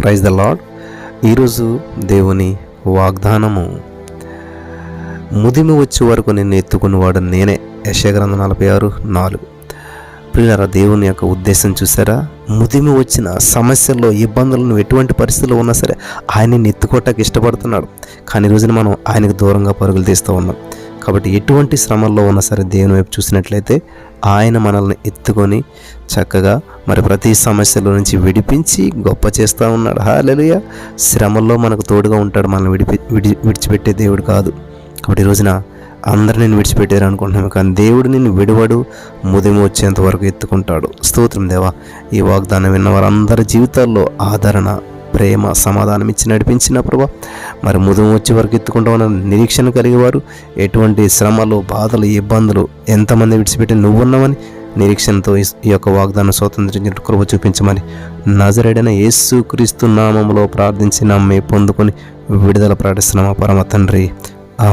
Praise the lord ఈరోజు దేవుని వాగ్దానము. ముదిమి వచ్చే వరకు నిన్ను ఎత్తుకున్నవాడు నేనే. యశగ్రంథం నలభై ఆరు నాలుగు. ప్రియులారా దేవుని యొక్క ఉద్దేశం చూసారా? ముదిమి వచ్చిన సమస్యల్లో ఇబ్బందులను ఎటువంటి పరిస్థితుల్లో ఉన్నా సరే ఆయన్ని ఎత్తుకోవటానికి ఇష్టపడుతున్నాడు. కానీ ఈ రోజున మనం ఆయనకు దూరంగా పరుగులు తీస్తూ ఉన్నాం. కాబట్టి ఎటువంటి శ్రమల్లో ఉన్నా సరే దేవుని వైపు చూసినట్లయితే ఆయన మనల్ని ఎత్తుకొని చక్కగా మరి ప్రతి సమస్యల నుంచి విడిపించి గొప్ప చేస్తూ ఉన్నాడు. హాలెలుయ శ్రమల్లో మనకు తోడుగా ఉంటాడు మనల్ని విడిపి విడి విడిచిపెట్టే దేవుడు కాదు. కాబట్టి రోజున అందరు నేను విడిచిపెట్టారు అనుకుంటున్నాను కానీ దేవుడు నిన్ను విడివడు ముదిమి వచ్చేంత వరకు ఎత్తుకుంటాడు. స్తోత్రం దేవా. ఈ వాగ్దానం విన్న వారందరి జీవితాల్లో ఆదరణ ప్రేమ సమాధానం ఇచ్చి నడిపించిన ప్రభా. మరి ముదం వచ్చే వరకు ఎత్తుకుంటామన్న నిరీక్షణ కలిగేవారు. ఎటువంటి శ్రమలు బాధలు ఇబ్బందులు ఎంతమంది విడిచిపెట్టి నువ్వున్నావని నిరీక్షణతో ఈ యొక్క వాగ్దానం స్వతంత్రించిన కృప చూపించమని నజరేడైన యేసు క్రీస్తు నామంలో ప్రార్థించి నమ్మి పొందుకొని విడుదల ప్రకటిస్తున్నామా పరమ తండ్రి. ఆ